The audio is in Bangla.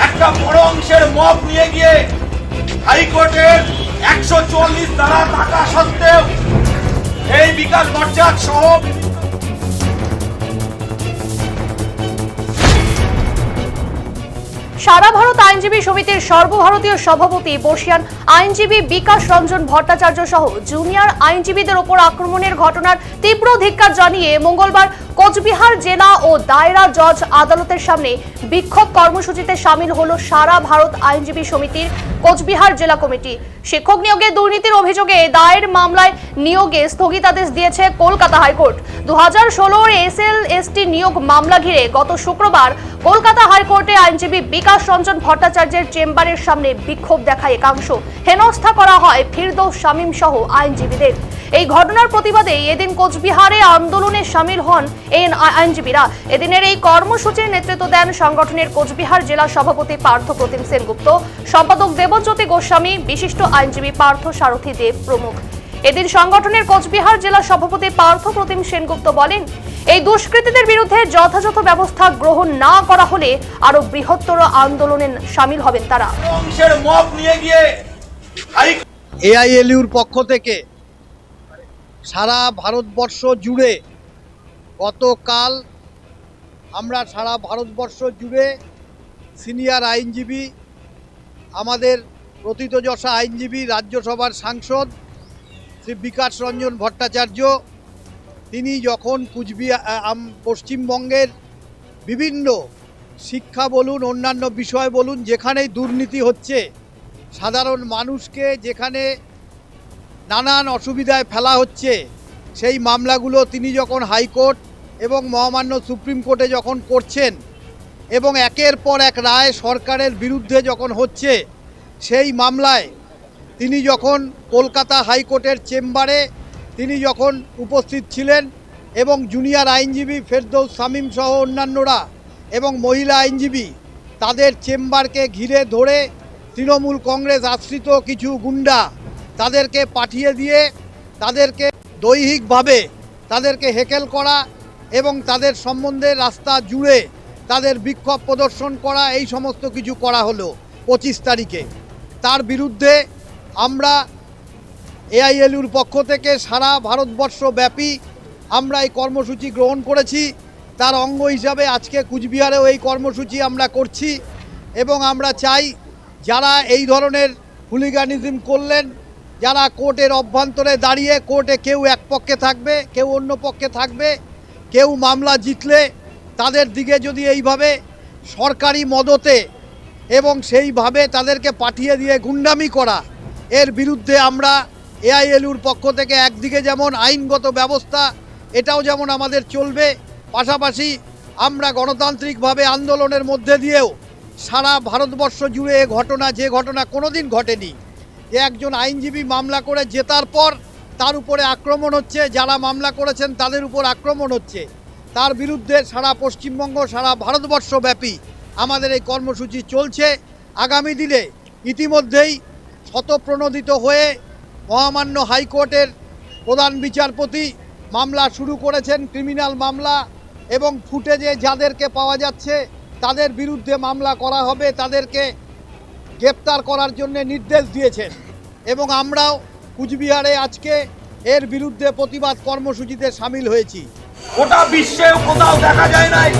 একটা বড় অংশের মপ নিয়ে গিয়ে হাইকোর্টের একশো চল্লিশ ধারা থাকা সত্ত্বেও এই বিকাশ বর্জাক সহ সারা ভারত আইনজীবী সমিতির সর্বভারতীয় সভাপতি, বর্ষিয়ান আইনজীবী বিকাশ রঞ্জন ভট্টাচার্য সহ জুনিয়র আইনজীবীদের ওপর আক্রমণের ঘটনার তীব্র ধিক্কার জানিয়ে মঙ্গলবার কোচবিহার জেলা ও দায়রা জজ আদালতের সামনে বিক্ষোভ কর্মসূচিতে সামিল হলো সারা ভারত আইনজীবী সমিতির কোচবিহার জেলা কমিটি। শিক্ষক নিয়োগে দুর্নীতির অভিযোগে দায়ের মামলায় নিয়োগে স্থগিতাদেশ দিয়েছে কলকাতা হাইকোর্ট। দু হাজার ষোলোর এস এল এসটি নিয়োগ মামলা ঘিরে গত শুক্রবার কলকাতা হাইকোর্টে আইনজীবী বিকাশ রঞ্জন ভট্টাচার্যের চেম্বারের সামনে বিক্ষোভ দেখায় একাংশ। হেনস্থা করা হয় ফিরদৌস, শামীম সহ আইনজীবীদের। এই ঘটনার প্রতিবাদে এদিন কোচবিহারে আন্দোলনে সামিল হন এই আইনজীবীরা। এদিনের এই কর্মসূচির নেতৃত্ব দেন সংগঠনের কোচবিহার জেলা সভাপতি পার্থ প্রতিম সেনগুপ্ত। সম্পাদক দেবজ্যোতি গোস্বামী, বিশিষ্ট আইনজীবী পার্থ সারথী দেব প্রমুখ। এদিন সংগঠনের কোচবিহার জেলা সভাপতি পার্থ প্রতিম সেনগুপ্ত বলেন এই দুষ্কৃতীদের বিরুদ্ধে যথাযথ ব্যবস্থা গ্রহণ না করা হলে আরও বৃহত্তর আন্দোলনে সামিল হবেন তারা। এআইএলইউর পক্ষ থেকে সারা ভারতবর্ষ জুড়ে গতকাল আমরা সারা ভারতবর্ষ জুড়ে সিনিয়র আইনজীবী আমাদের প্রথিতযশা আইনজীবী রাজ্যসভার সাংসদ শ্রী বিকাশ রঞ্জন ভট্টাচার্য তিনি যখন কুচবিহার পশ্চিমবঙ্গের বিভিন্ন শিক্ষা বলুন, অন্যান্য বিষয় বলুন, যেখানেই দুর্নীতি হচ্ছে, সাধারণ মানুষকে যেখানে নানান অসুবিধায় ফেলা হচ্ছে, সেই মামলাগুলো তিনি যখন হাইকোর্ট এবং মহামান্য সুপ্রিম কোর্টে যখন করছেন এবং একের পর এক রায় সরকারের বিরুদ্ধে যখন হচ্ছে, সেই মামলায় তিনি যখন কলকাতা হাইকোর্টের চেম্বারে তিনি যখন উপস্থিত ছিলেন এবং জুনিয়র আইনজীবী ফেরদৌস শামীম সহ অন্যান্যরা এবং মহিলা আইনজীবী তাদের চেম্বারকে ঘিরে ধরে তৃণমূল কংগ্রেস আশ্রিত কিছু গুন্ডা তাদেরকে পাঠিয়ে দিয়ে তাদেরকে দৈহিকভাবে তাদেরকে হেকেল করা এবং তাদের সম্বন্ধে রাস্তা জুড়ে তাদের বিক্ষোভ প্রদর্শন করা, এই সমস্ত কিছু করা হলো পঁচিশ তারিখে। তার বিরুদ্ধে আমরা এআইএলইউর পক্ষ থেকে সারা ভারতবর্ষ ব্যাপী আমরা এই কর্মসূচি গ্রহণ করেছি। তার অঙ্গ হিসাবে আজকে কুচবিহারেও এই কর্মসূচি আমরা করছি এবং আমরা চাই যারা এই ধরনের হুলিগানিজম করলেন, যারা কোর্টের অভ্যন্তরে দাঁড়িয়ে কোর্টে কেউ এক পক্ষে থাকবে, কেউ অন্য পক্ষে থাকবে, কেউ মামলা জিতলে তাদের দিকে যদি এইভাবে সরকারি মদতে এবং সেইভাবে তাদেরকে পাঠিয়ে দিয়ে গুন্ডামি করা, এর বিরুদ্ধে আমরা এআইএলইউর পক্ষ থেকে একদিকে যেমন আইনগত ব্যবস্থা, এটাও যেমন আমাদের চলবে, পাশাপাশি আমরা গণতান্ত্রিকভাবে আন্দোলনের মধ্যে দিয়েও সারা ভারতবর্ষ জুড়ে এ ঘটনা, যে ঘটনা কোনোদিন ঘটেনি, যে একজন আইনজীবী মামলা করে জেতার পর তার উপরে আক্রমণ হচ্ছে, যারা মামলা করেছেন তাদের উপর আক্রমণ হচ্ছে, তার বিরুদ্ধে সারা পশ্চিমবঙ্গ, সারা ভারতবর্ষ ব্যাপী আমাদের এই কর্মসূচি চলছে। আগামী দিনে ইতিমধ্যেই শতপ্রণোদিত হয়ে মহামান্য হাইকোর্টের প্রধান বিচারপতি মামলা শুরু করেছেন, ক্রিমিনাল মামলা এবং ফুটেজে যাদেরকে পাওয়া যাচ্ছে তাদের বিরুদ্ধে মামলা করা হবে, তাদেরকে গ্রেপ্তার করার জন্য নির্দেশ দিয়েছেন। এবং আমরাও কুচবিহারে আজকে এর বিরুদ্ধে প্রতিবাদ কর্মসূচিতে সামিল হয়েছি। গোটা বিশ্বে কোথাও দেখা যায় নাই।